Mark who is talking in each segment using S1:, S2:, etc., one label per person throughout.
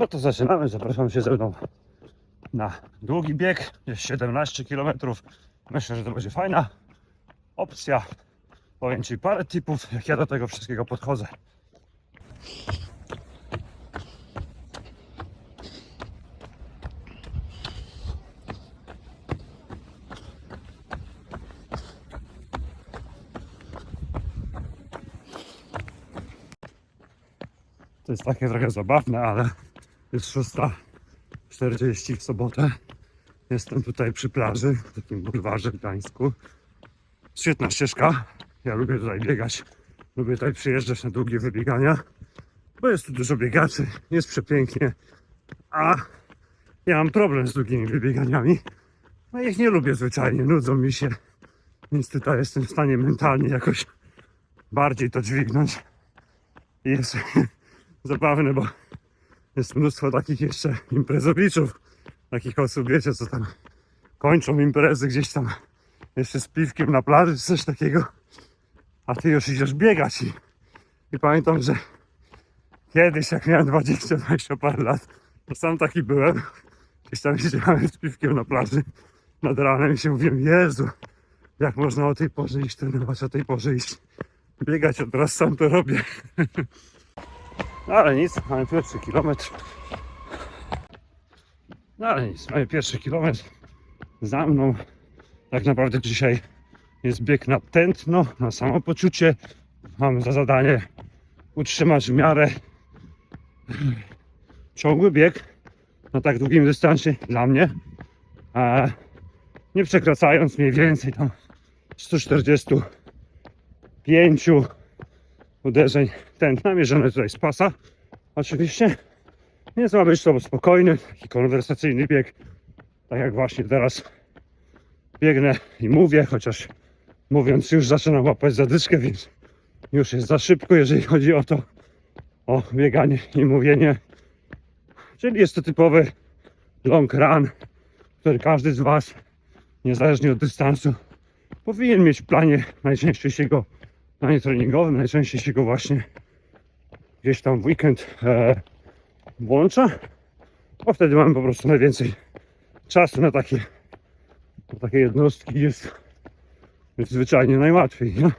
S1: No to zaczynamy. Zapraszam się ze mną na długi bieg. Jest 17 km. Myślę, że to będzie fajna opcja. Powiem Ci parę tipów, jak ja do tego wszystkiego podchodzę. To jest takie trochę zabawne, ale jest 6.40 w sobotę. Jestem tutaj przy plaży, w takim bulwarze w Gdańsku. Świetna ścieżka. Ja lubię tutaj biegać. Lubię tutaj przyjeżdżać na długie wybiegania, bo jest tu dużo biegaczy, jest przepięknie. A ja mam problem z długimi wybieganiami. No ich nie lubię zwyczajnie, nudzą mi się. Więc tutaj jestem w stanie mentalnie jakoś bardziej to dźwignąć. Jest zabawne, bo jest mnóstwo takich jeszcze imprezowiczów, takich osób, wiecie, co tam kończą imprezy gdzieś tam jeszcze z piwkiem na plaży, czy coś takiego, a ty już idziesz biegać i, i pamiętam, że kiedyś, jak miałem 20-20 parę lat, to sam taki byłem, gdzieś tam siedziałem z piwkiem na plaży. Nad ranem i się mówiłem, Jezu, jak można o tej porze iść trenować, o tej porze iść. Biegać, a teraz sam to robię. No ale nic, mamy pierwszy kilometr. No ale nic, mamy pierwszy kilometr za mną. Tak naprawdę dzisiaj jest bieg na tętno, na samopoczucie. Mam za zadanie utrzymać w miarę ciągły bieg na tak długim dystansie dla mnie. Nie przekraczając mniej więcej tam 145 uderzeń tętna, mierzone tutaj z pasa. Oczywiście nie ma być to spokojny, taki konwersacyjny bieg, tak jak właśnie teraz biegnę i mówię, chociaż mówiąc już zaczynam łapać zadyszkę, więc już jest za szybko, jeżeli chodzi o to, o bieganie i mówienie. Czyli jest to typowy long run, który każdy z Was, niezależnie od dystansu, powinien mieć w planie. Najczęściej się go planie treningowym, najczęściej się go właśnie gdzieś tam w weekend e, włącza, bo wtedy mamy po prostu najwięcej czasu na takie, na takie jednostki jest, jest zwyczajnie najłatwiej. Nie?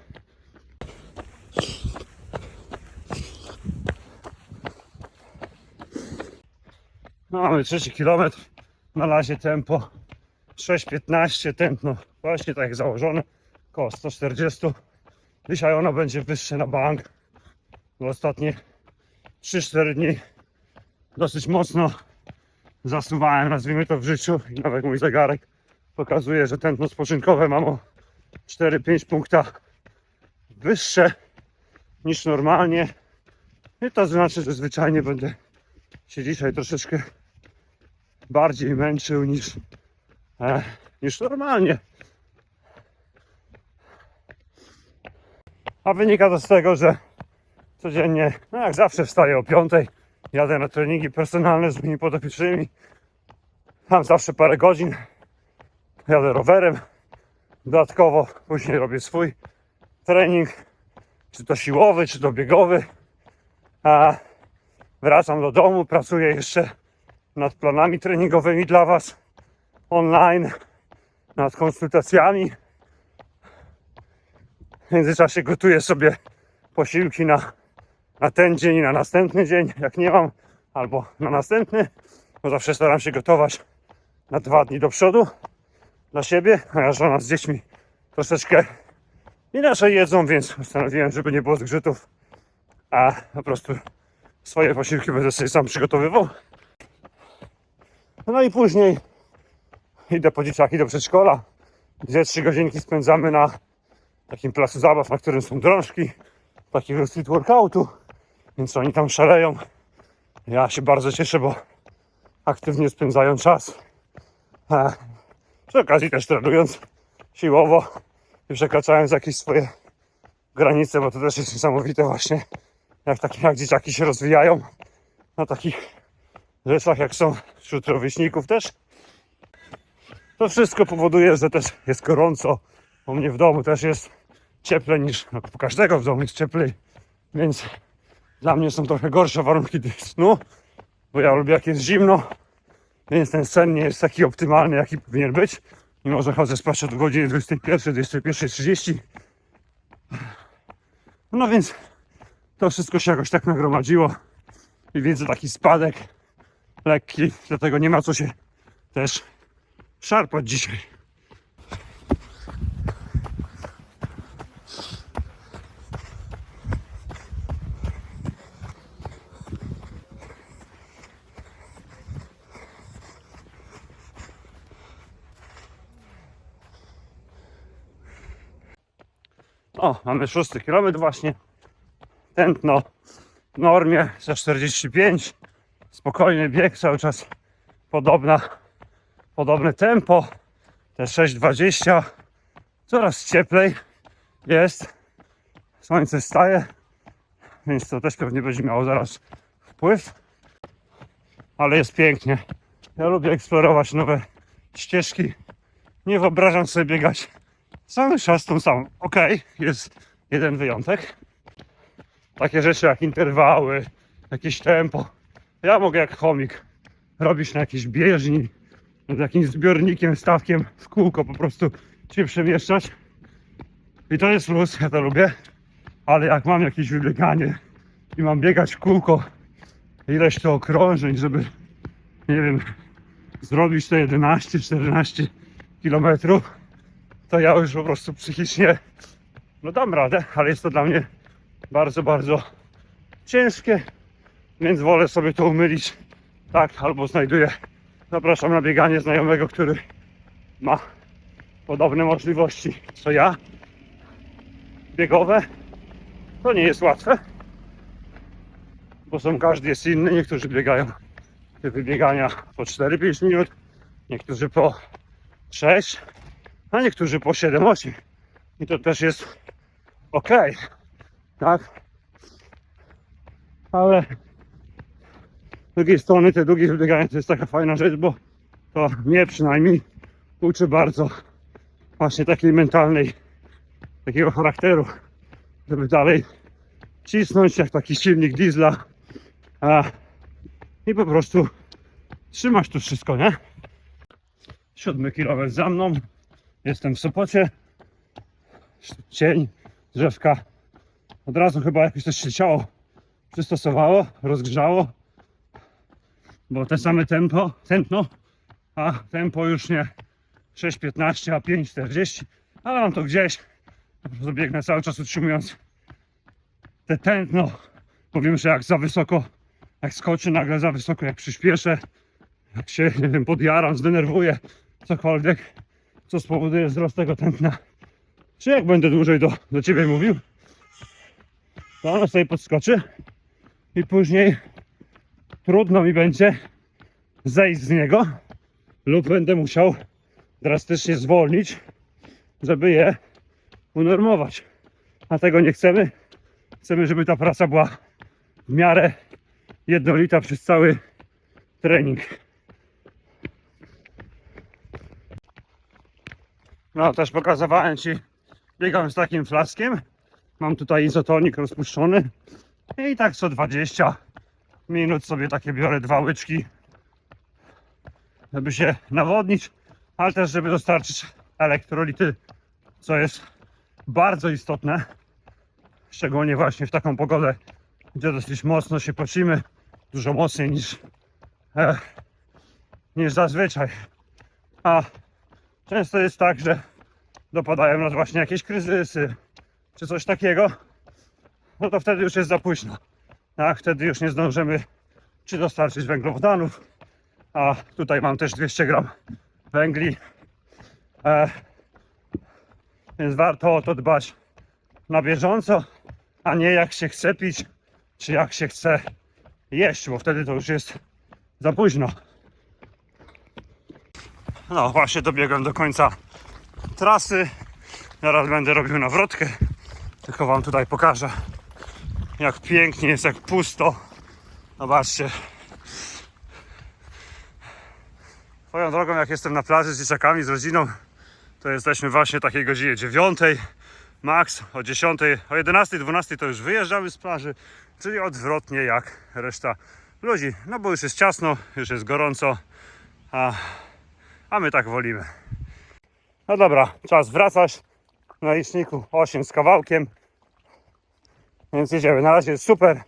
S1: Mamy trzeci kilometr, na razie tempo 6.15, tętno właśnie tak założone, około 140. Dzisiaj ono będzie wyższe na bank. Ostatnie 3-4 dni dosyć mocno zasuwałem, nazwijmy to w życiu. I nawet mój zegarek pokazuje, że tętno spoczynkowe mam o 4-5 punkta wyższe niż normalnie. I to znaczy, że zwyczajnie będę się dzisiaj troszeczkę bardziej męczył niż, e, niż normalnie. A wynika to z tego, że codziennie, no jak zawsze wstaję o 5, jadę na treningi personalne z moimi podopiecznymi. Mam zawsze parę godzin. Jadę rowerem. Dodatkowo później robię swój trening, czy to siłowy, czy to biegowy. A wracam do domu, pracuję jeszcze nad planami treningowymi dla Was online, nad konsultacjami. W międzyczasie gotuję sobie posiłki na, na ten dzień i na następny dzień, jak nie mam, albo na następny, bo zawsze staram się gotować na dwa dni do przodu dla siebie, a ja żona z dziećmi troszeczkę inaczej jedzą, więc postanowiłem, żeby nie było zgrzytów, a po prostu swoje posiłki będę sobie sam przygotowywał. No i później idę po dzieciaki do przedszkola, gdzie trzy godzinki spędzamy na takim placu zabaw, na którym są drążki, takiego street workoutu, więc oni tam szaleją. Ja się bardzo cieszę, bo aktywnie spędzają czas. A przy okazji też trenując siłowo i przekraczając jakieś swoje granice, bo to też jest niesamowite właśnie, jak, tak, jak dzieciaki się rozwijają na takich rzeczach, jak są wśród rówieśników też. To wszystko powoduje, że też jest gorąco. U mnie w domu też jest cieplej niż no, każdego w domu jest cieplej, więc dla mnie są trochę gorsze warunki snu, bo ja lubię jak jest zimno, więc ten sen nie jest taki optymalny, jaki powinien być. Mimo, że chodzę spać od godziny 21, 21.30. No więc to wszystko się jakoś tak nagromadziło i widzę taki spadek lekki, dlatego nie ma co się też szarpać dzisiaj. O, mamy szósty kilometr właśnie. Tętno w normie za 45. Spokojny bieg, cały czas podobna, podobne tempo. Te 6,20. Coraz cieplej jest. Słońce staje, więc to też pewnie będzie miało zaraz wpływ. Ale jest pięknie. Ja lubię eksplorować nowe ścieżki. Nie wyobrażam sobie biegać cały czas tą samą. Okej, jest jeden wyjątek. Takie rzeczy jak interwały, jakieś tempo. Ja mogę jak chomik robić na jakiejś bieżni, nad jakimś zbiornikiem, stawkiem w kółko po prostu się przemieszczać. I to jest luz, ja to lubię. Ale jak mam jakieś wybieganie i mam biegać w kółko ileś to okrążeń, żeby nie wiem, zrobić te 11-14 kilometrów, to ja już po prostu psychicznie no dam radę, ale jest to dla mnie bardzo, bardzo ciężkie, więc wolę sobie to umylić tak, albo znajduję, zapraszam na bieganie znajomego, który ma podobne możliwości co ja, biegowe. To nie jest łatwe, bo są każdy jest inny. Niektórzy biegają te wybiegania po 4-5 minut, niektórzy po 6, a niektórzy po 7-8. I to też jest ok, tak? Ale z drugiej strony te długie wybiegania to jest taka fajna rzecz, bo to mnie przynajmniej uczy bardzo właśnie takiej mentalnej, takiego charakteru, żeby dalej cisnąć jak taki silnik diesla a, i po prostu trzymać to wszystko, nie? Siódmy kilometr za mną, jestem w Sopocie, cień, drzewka, od razu chyba jakoś też się ciało przystosowało, rozgrzało, bo te same tempo, tętno, a tempo już nie 6,15, a 5,40, ale mam to gdzieś, po cały czas utrzymując te tętno, bo wiem, że jak za wysoko, jak skoczę nagle za wysoko, jak przyspieszę, jak się, nie wiem, podjaram, zdenerwuję, cokolwiek, co spowoduje wzrost tego tętna, czy jak będę dłużej do, do Ciebie mówił, to ono sobie podskoczy i później trudno mi będzie zejść z niego lub będę musiał drastycznie zwolnić, żeby je unormować. A tego nie chcemy. Chcemy, żeby ta praca była w miarę jednolita przez cały trening. No, też pokazywałem Ci, biegam z takim flaskiem. Mam tutaj izotonik rozpuszczony. I tak co 20 minut sobie takie biorę dwa łyczki, żeby się nawodnić, ale też żeby dostarczyć elektrolity, co jest bardzo istotne. Szczególnie właśnie w taką pogodę, gdzie dosyć mocno się pocimy, dużo mocniej niż, e, niż zazwyczaj. A często jest tak, że dopadają nas właśnie jakieś kryzysy, czy coś takiego, no to wtedy już jest za późno. Tak, wtedy już nie zdążymy czy dostarczyć węglowodanów, a tutaj mam też 200 gram węgli, e, więc warto o to dbać na bieżąco, a nie jak się chce pić, czy jak się chce jeść, bo wtedy to już jest za późno. No właśnie dobiegłem do końca trasy. Zaraz będę robił nawrotkę. Tylko wam tutaj pokażę jak pięknie jest, jak pusto. Zobaczcie. Swoją drogą, jak jestem na plaży z dzieciakami, z rodziną, to jesteśmy właśnie takiej godzinie 9, max o 10, o 11, 12 to już wyjeżdżamy z plaży, czyli odwrotnie jak reszta ludzi, no bo już jest ciasno, już jest gorąco, a, a my tak wolimy. No dobra, czas wracać. Na liczniku 8 z kawałkiem. Więc jedziemy. Na razie jest super.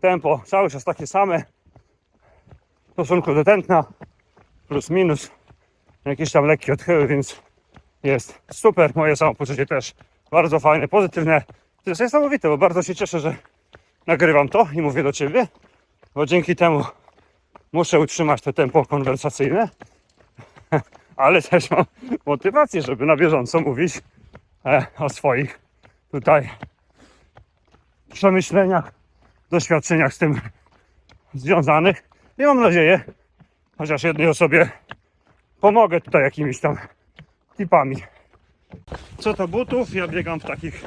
S1: Tempo cały czas takie same. W stosunku do tętna. Plus minus. Jakieś tam lekkie odchyły, więc jest super. Moje samopoczucie też bardzo fajne, pozytywne. To jest niesamowite, bo bardzo się cieszę, że nagrywam to i mówię do Ciebie, bo dzięki temu muszę utrzymać to tempo konwersacyjne, ale też mam motywację, żeby na bieżąco mówić e, o swoich tutaj przemyśleniach, doświadczeniach z tym związanych. I mam nadzieję, chociaż jednej osobie pomogę tutaj jakimiś tam tipami. Co to butów? Ja biegam w takich.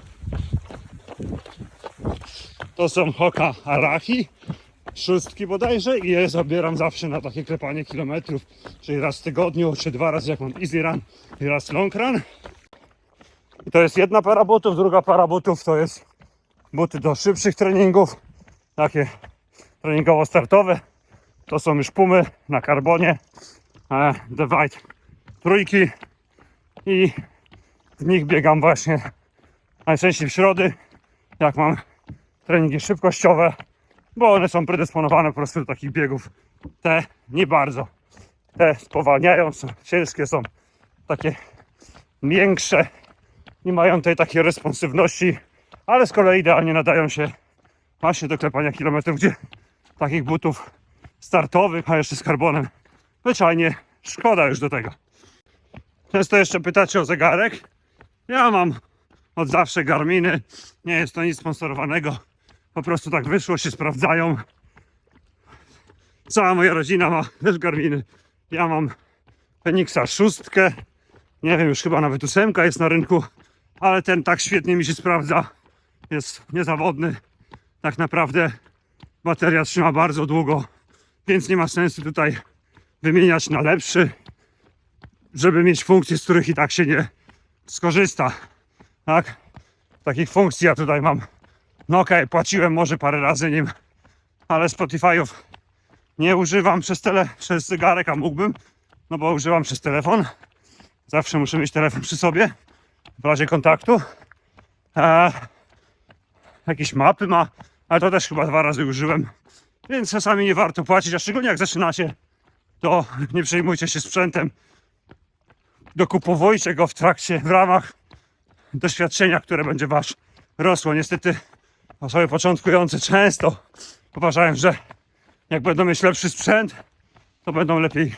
S1: To są Hoka Arachi, szóstki bodajże i je zabieram zawsze na takie klepanie kilometrów, czyli raz w tygodniu, czy dwa razy jak mam easy run i raz long run. I to jest jedna para butów, druga para butów to jest buty do szybszych treningów, takie treningowo-startowe. To są już pumy na karbonie, e, White trójki i w nich biegam właśnie najczęściej w środy, jak mam treningi szybkościowe, bo one są predysponowane po prostu do takich biegów. Te nie bardzo. Te spowalniają, są ciężkie, są takie miększe, nie mają tej takiej responsywności, ale z kolei idealnie nadają się właśnie do klepania kilometrów, gdzie takich butów startowych, a jeszcze z karbonem, zwyczajnie szkoda już do tego. Często jeszcze pytacie o zegarek. Ja mam od zawsze Garminy. Nie jest to nic sponsorowanego. Po prostu tak wyszło, się sprawdzają. Cała moja rodzina ma też Garminy. Ja mam Fenixa szóstkę. Nie wiem, już chyba nawet ósemka jest na rynku, ale ten tak świetnie mi się sprawdza. Jest niezawodny. Tak naprawdę bateria trzyma bardzo długo, więc nie ma sensu tutaj wymieniać na lepszy, żeby mieć funkcje, z których i tak się nie skorzysta. Tak? Takich funkcji ja tutaj mam. No okej, płaciłem może parę razy nim, ale Spotify'ów nie używam przez tele, przez zegarek, a mógłbym, no bo używam przez telefon. Zawsze muszę mieć telefon przy sobie, w razie kontaktu. Eee, jakieś mapy ma, ale to też chyba dwa razy użyłem. Więc czasami nie warto płacić, a szczególnie jak zaczynacie, to nie przejmujcie się sprzętem. Dokupowujcie go w trakcie, w ramach doświadczenia, które będzie was rosło. Niestety osoby początkujące często uważają, że jak będą mieć lepszy sprzęt, to będą lepiej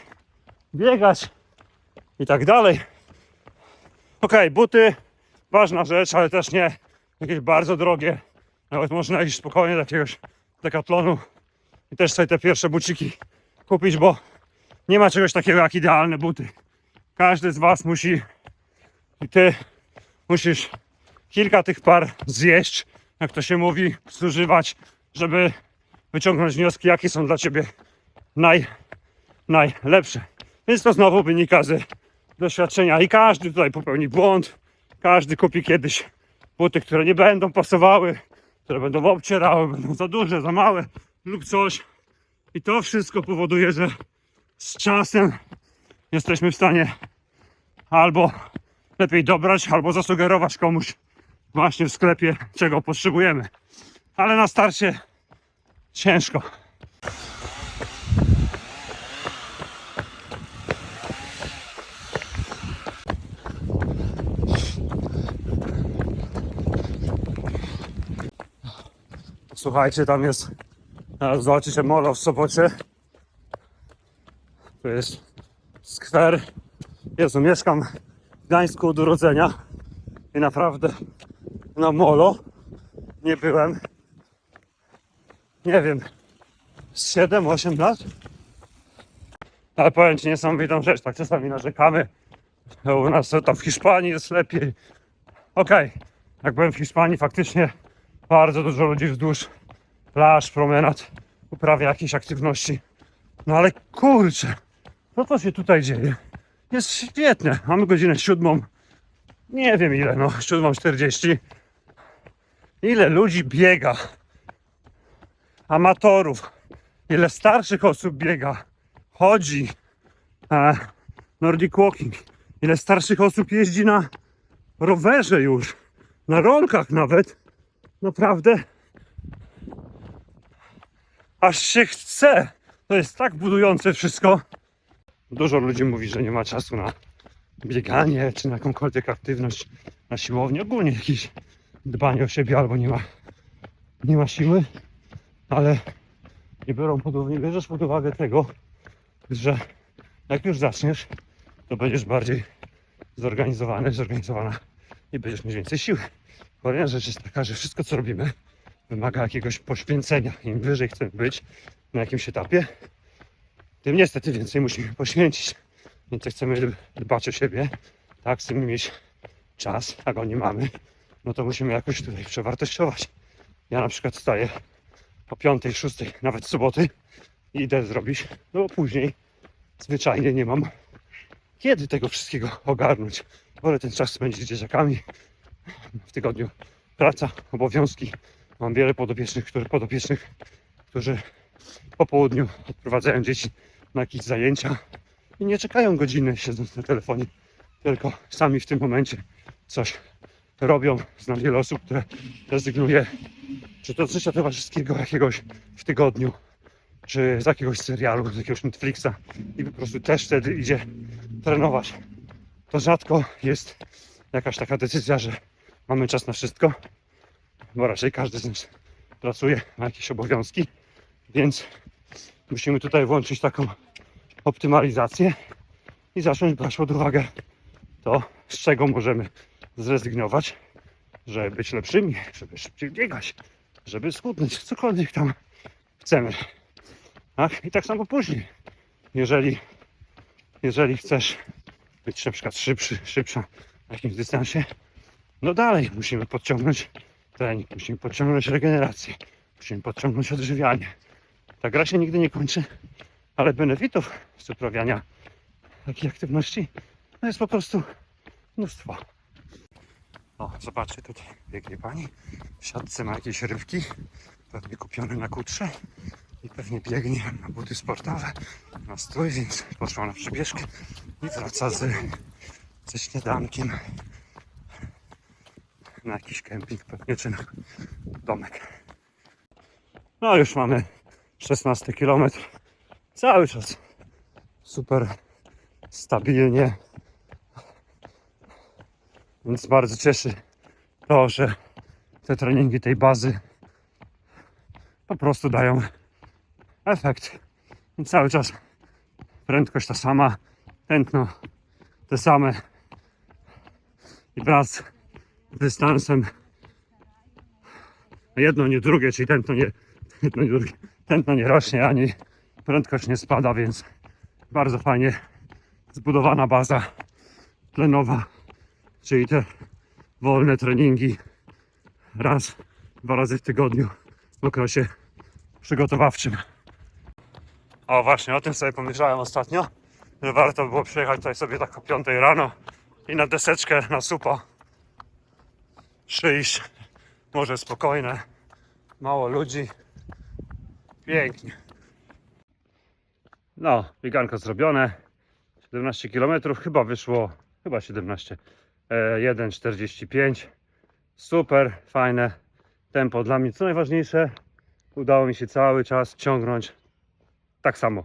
S1: biegać i tak dalej. Okej, buty, ważna rzecz, ale też nie jakieś bardzo drogie. Nawet można iść spokojnie do jakiegoś dekatlonu i też sobie te pierwsze buciki kupić, bo nie ma czegoś takiego jak idealne buty. Każdy z Was musi i Ty musisz kilka tych par zjeść, jak to się mówi, zużywać, żeby wyciągnąć wnioski, jakie są dla Ciebie naj, najlepsze. Więc to znowu wynika z doświadczenia i każdy tutaj popełni błąd. Każdy kupi kiedyś buty, które nie będą pasowały, które będą obcierały, będą za duże, za małe lub coś. I to wszystko powoduje, że z czasem jesteśmy w stanie albo lepiej dobrać, albo zasugerować komuś właśnie w sklepie, czego potrzebujemy. Ale na starcie ciężko. Słuchajcie, tam jest. Teraz zobaczycie molo w Sopocie. To jest skwer. Jezu, mieszkam w Gdańsku od urodzenia i naprawdę na molo nie byłem. Nie wiem, z 7-8 lat. Ale powiem Ci niesamowitą rzecz, tak czasami narzekamy. U nas to w Hiszpanii jest lepiej. Okej, jak byłem w Hiszpanii, faktycznie bardzo dużo ludzi wzdłuż plaż, promenad uprawia jakieś aktywności. No ale kurczę, co to się tutaj dzieje? Jest świetne. Mamy godzinę siódmą. Nie wiem ile, no, siódmą czterdzieści. Ile ludzi biega? Amatorów, ile starszych osób biega, chodzi, e, Nordic Walking, ile starszych osób jeździ na rowerze już, na rolkach nawet. Naprawdę, aż się chce. To jest tak budujące wszystko. Dużo ludzi mówi, że nie ma czasu na bieganie czy na jakąkolwiek aktywność na siłowni. Ogólnie jakieś dbanie o siebie albo nie ma, nie ma siły, ale nie, biorą pod, uwagę- nie bierzesz pod uwagę tego, że jak już zaczniesz, to będziesz bardziej zorganizowany, zorganizowana i będziesz mieć więcej siły. Kolejna rzecz jest taka, że wszystko co robimy wymaga jakiegoś poświęcenia. Im wyżej chcemy być na jakimś etapie, tym niestety więcej musimy poświęcić. Więc chcemy dbać o siebie, tak, chcemy mieć czas, a go nie mamy, no to musimy jakoś tutaj przewartościować. Ja na przykład wstaję o 5, 6, nawet soboty i idę zrobić, no bo później zwyczajnie nie mam kiedy tego wszystkiego ogarnąć. Wolę ten czas spędzić z dzieciakami. W tygodniu praca, obowiązki. Mam wiele podopiecznych, którzy, podopiecznych, którzy po południu odprowadzają dzieci na jakieś zajęcia i nie czekają godziny siedząc na telefonie, tylko sami w tym momencie coś robią. Znam wiele osób, które rezygnuje czy to z życia towarzyskiego jakiegoś w tygodniu, czy z jakiegoś serialu, z jakiegoś Netflixa i po prostu też wtedy idzie trenować. To rzadko jest jakaś taka decyzja, że mamy czas na wszystko, bo raczej każdy z nas pracuje, ma jakieś obowiązki, więc musimy tutaj włączyć taką optymalizację i zacząć brać pod uwagę to, z czego możemy zrezygnować, żeby być lepszymi, żeby szybciej biegać, żeby schudnąć, cokolwiek tam chcemy. Tak? I tak samo później. Jeżeli, jeżeli chcesz być na przykład szybszy, szybsza na jakimś dystansie, no dalej musimy podciągnąć trening, musimy podciągnąć regenerację, musimy podciągnąć odżywianie. Ta gra się nigdy nie kończy, ale benefitów z uprawiania takiej aktywności no jest po prostu mnóstwo. O, zobaczcie, tutaj biegnie pani. W siatce ma jakieś rybki, pewnie kupione na kutrze i pewnie biegnie na buty sportowe, na strój, więc poszła na przebieżkę i wraca z, ze śniadankiem na jakiś kemping pewnie, czy na domek. No już mamy 16 km. Cały czas super stabilnie. Więc bardzo cieszy to, że te treningi tej bazy po prostu dają efekt. I cały czas prędkość ta sama, tętno te same i wraz z dystansem jedno nie drugie, czyli tętno nie, jedno nie drugie, tętno nie rośnie, ani prędkość nie spada, więc bardzo fajnie zbudowana baza tlenowa, czyli te wolne treningi raz, dwa razy w tygodniu w okresie przygotowawczym. O właśnie, o tym sobie pomyślałem ostatnio, że warto było przyjechać tutaj sobie tak o 5 rano i na deseczkę na supa przyjść. Może spokojne, mało ludzi. Pięknie. No, bieganko zrobione. 17 km chyba wyszło, chyba 17. E, 1,45. Super, fajne tempo dla mnie. Co najważniejsze, udało mi się cały czas ciągnąć tak samo.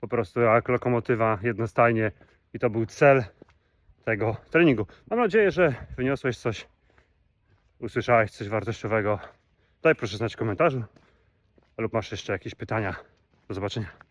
S1: Po prostu jak lokomotywa jednostajnie i to był cel tego treningu. Mam nadzieję, że wyniosłeś coś, usłyszałeś coś wartościowego. Daj proszę znać w komentarzu lub masz jeszcze jakieś pytania. Do zobaczenia.